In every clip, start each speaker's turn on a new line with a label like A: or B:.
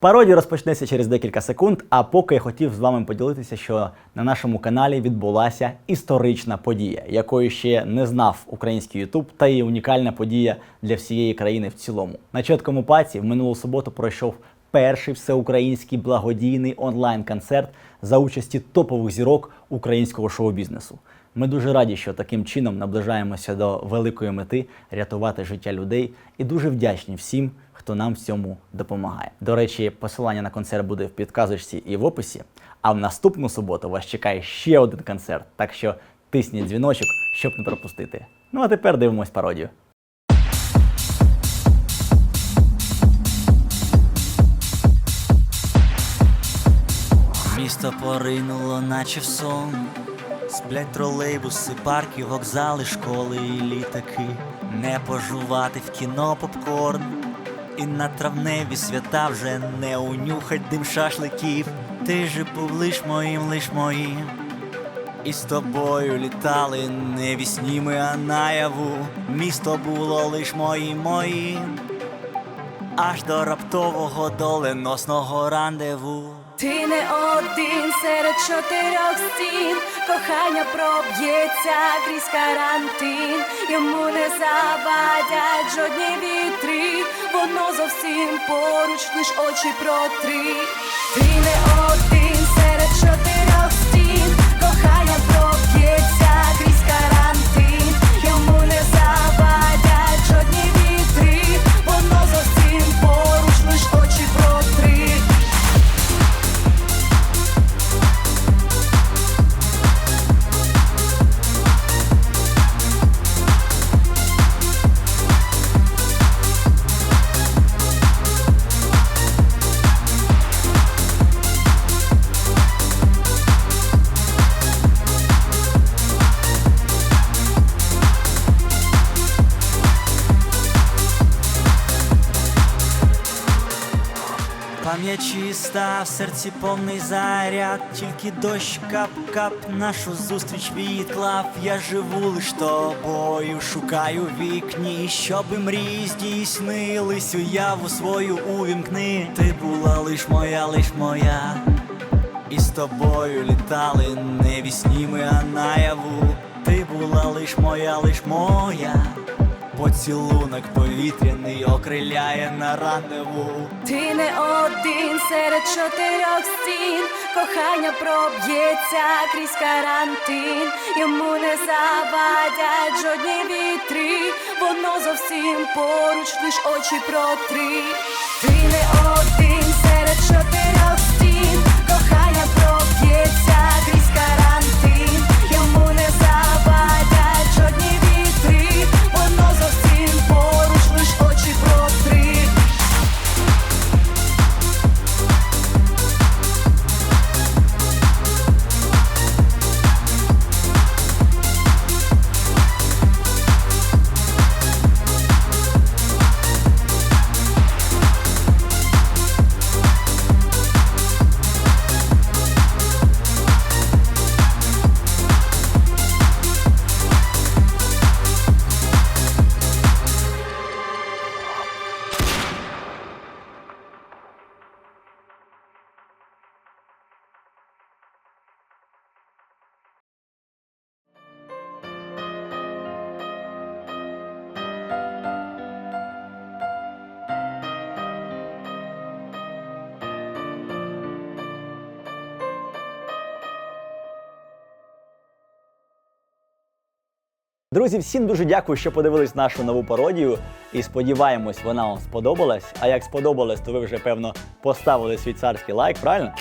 A: Пародія розпочнеться через декілька секунд. А поки я хотів з вами поділитися, що на нашому каналі відбулася історична подія, якої ще не знав український Ютуб, та і унікальна подія для всієї країни в цілому. На чіткому паці в минулу суботу пройшов перший всеукраїнський благодійний онлайн-концерт за участі топових зірок українського шоу-бізнесу. Ми дуже раді, що таким чином наближаємося до великої мети рятувати життя людей, і дуже вдячні всім, хто нам в цьому допомагає. До речі, посилання на концерт буде в підказочці і в описі. А в наступну суботу вас чекає ще один концерт, так що тисніть дзвіночок, щоб не пропустити. Ну а тепер дивимось пародію.
B: Місто поринуло, наче в сон. Сплять тролейбуси, парки, вокзали, школи і літаки. Не пожувати в кіно попкорн. І на травневі свята вже не унюхать дим шашликів. Ти же був лиш моїм, лиш моїм. І з тобою літали не вісніми, а наяву. Місто було лиш моїм моїм. Аж до раптового доленосного рандеву.
C: Ти не один серед чотирьох стін, кохання проб'ється крізь карантин, йому не завадять жодні вітри, воно зовсім поруч, лиш очі протри.
B: Пам'ять чиста, в серці повний заряд, тільки дощ кап-кап нашу зустріч відклав. Я живу лиш тобою, шукаю вікні, щоби мрії здійснились, уяву свою увімкни. Ти була лиш моя, лиш моя, і з тобою літали не вісніми, а наяву. Ти була лиш моя, лиш моя. Поцілунок повітряний окриляє на раневу.
C: Ти не один серед чотирьох стін, кохання проб'ється крізь карантин, йому не завадять жодні вітри, воно зовсім поруч, лиш очі протри. Ти не один
A: Друзі, всім дуже дякую, що подивились нашу нову пародію. І сподіваємось, вона вам сподобалась. А як сподобалось, то ви вже певно поставили свій царський лайк, правильно?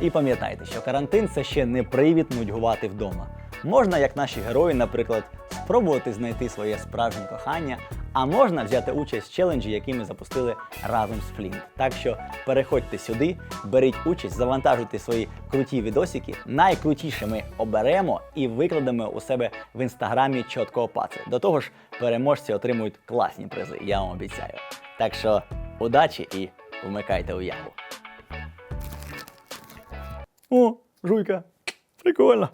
A: І пам'ятайте, що карантин це ще не привід нудьгувати вдома. Можна, як наші герої, наприклад, спробувати знайти своє справжнє кохання, а можна взяти участь в челенджі, який ми запустили разом з Флінт. Так що переходьте сюди, беріть участь, завантажуйте свої круті відосики. Найкрутіше ми оберемо і викладемо у себе в інстаграмі чіткого паци. До того ж, переможці отримують класні призи, я вам обіцяю. Так що удачі і вмикайте уяву. О, жуйка, прикольно.